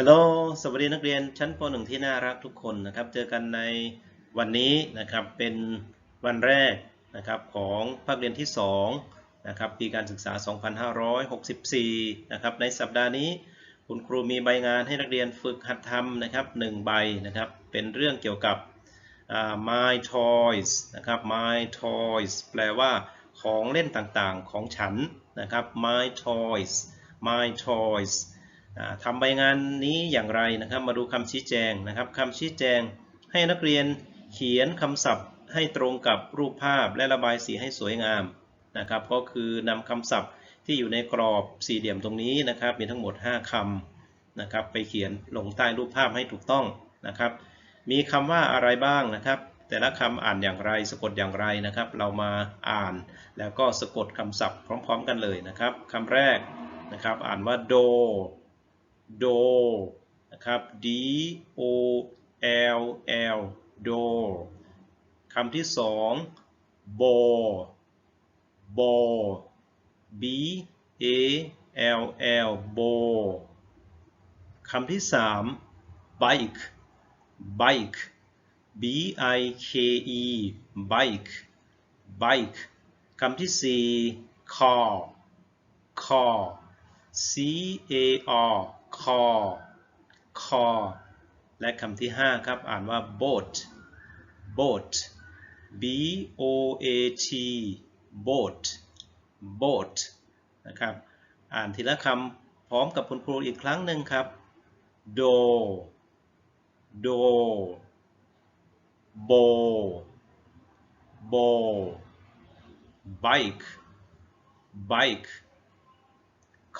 ฮัลโหล สวัสดีนักเรียนชั้นป .1 ที่น่ารักทุกคนนะครับ เจอกันในวันนี้นะครับ เป็นวันแรกนะครับของภาคเรียนที่2นะครับปีการศึกษา 2564 นะครับ ในสัปดาห์นี้คุณครูมีใบงานให้นักเรียนฝึกหัดทำนะครับ1ใบนะครับ เป็นเรื่องเกี่ยวกับ my toys นะครับ my toys แปลว่าของเล่นต่างๆของฉันนะครับ my toys my toys ทำใบงานนี้อย่างไรนะครับ มาดูคำชี้แจงนะครับคำชี้แจงให้นักเรียนเขียนคำศัพท์ให้ตรงกับรูปภาพและระบายสีให้สวยงามนะครับ ก็คือนำคำศัพท์ที่อยู่ในกรอบสี่เหลี่ยมตรงนี้นะครับ มีทั้งหมด 5คำนะครับ ไปเขียนลงใต้รูปภาพให้ถูกต้องนะครับ มีคำว่าอะไรบ้างนะครับ แต่ละคำอ่านอย่างไร สะกดอย่างไรนะครับ เรามาอ่านแล้วก็สะกดคำศัพท์พร้อม ๆ กันเลยนะครับคำแรกนะครับ อ่านว่า do นะครับ d o l l do คำที่สอง ball ball b a l l ball คำที่สาม bike bike b i k e bike bike คำที่สี่ car car c a r คอ คอ และคำที่ 5 ครับ อ่านว่า boat boat b o a t boat boat นะครับ อ่านทีละคำพร้อมกับคุณครูอีกครั้งหนึ่งครับ do do bo bo bike bike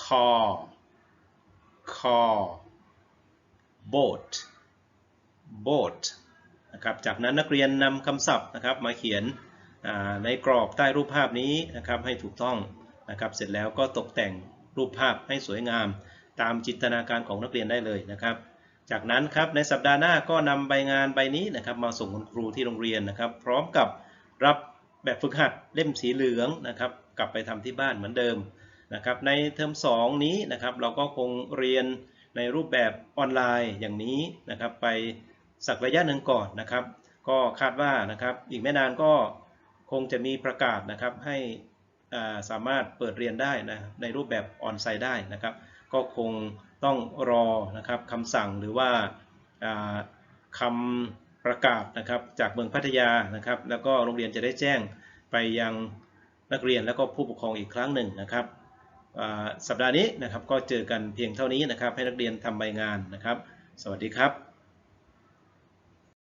car car boat boat นะครับ จากนั้นนักเรียนนำคำศัพท์นะครับมาเขียนในกรอบใต้รูปภาพนี้นะครับให้ถูกต้องนะครับ เสร็จแล้วก็ตกแต่งรูปภาพให้สวยงาม ตามจินตนาการของนักเรียนได้เลยนะครับ จากนั้นครับในสัปดาห์หน้าก็นำใบงานใบนี้นะครับ มาส่งคุณครูที่โรงเรียนนะครับ พร้อมกับรับแบบฝึกหัดเล่มสีเหลืองนะครับ กลับไปทำที่บ้านเหมือนเดิม นะครับในเทอม2 นี้นะครับเราก็คงเรียนในรูปแบบออนไลน์อย่างนี้นะครับไปสักระยะหนึ่งก่อนนะครับ ก็คาดว่านะครับอีกไม่นานก็คงจะมีประกาศนะครับให้าสามารถเปิดเรียนได้นะในรูปแบบออนไซต์ได้นะครับ ก็คงต้องรอนะครับคำสั่งหรือว่าาคำประกาศนะครับจากเมืองพัทยานะครับ แล้วก็โรงเรียนจะได้แจ้งไปยังนักเรียนแล้วก็ผู้ปกครองอีกครั้งหนึ่งนะครับ สัปดาห์นี้นะครับก็เจอกันเพียงเท่านี้นะครับ ให้นักเรียนทำใบงานนะครับ สวัสดีครับ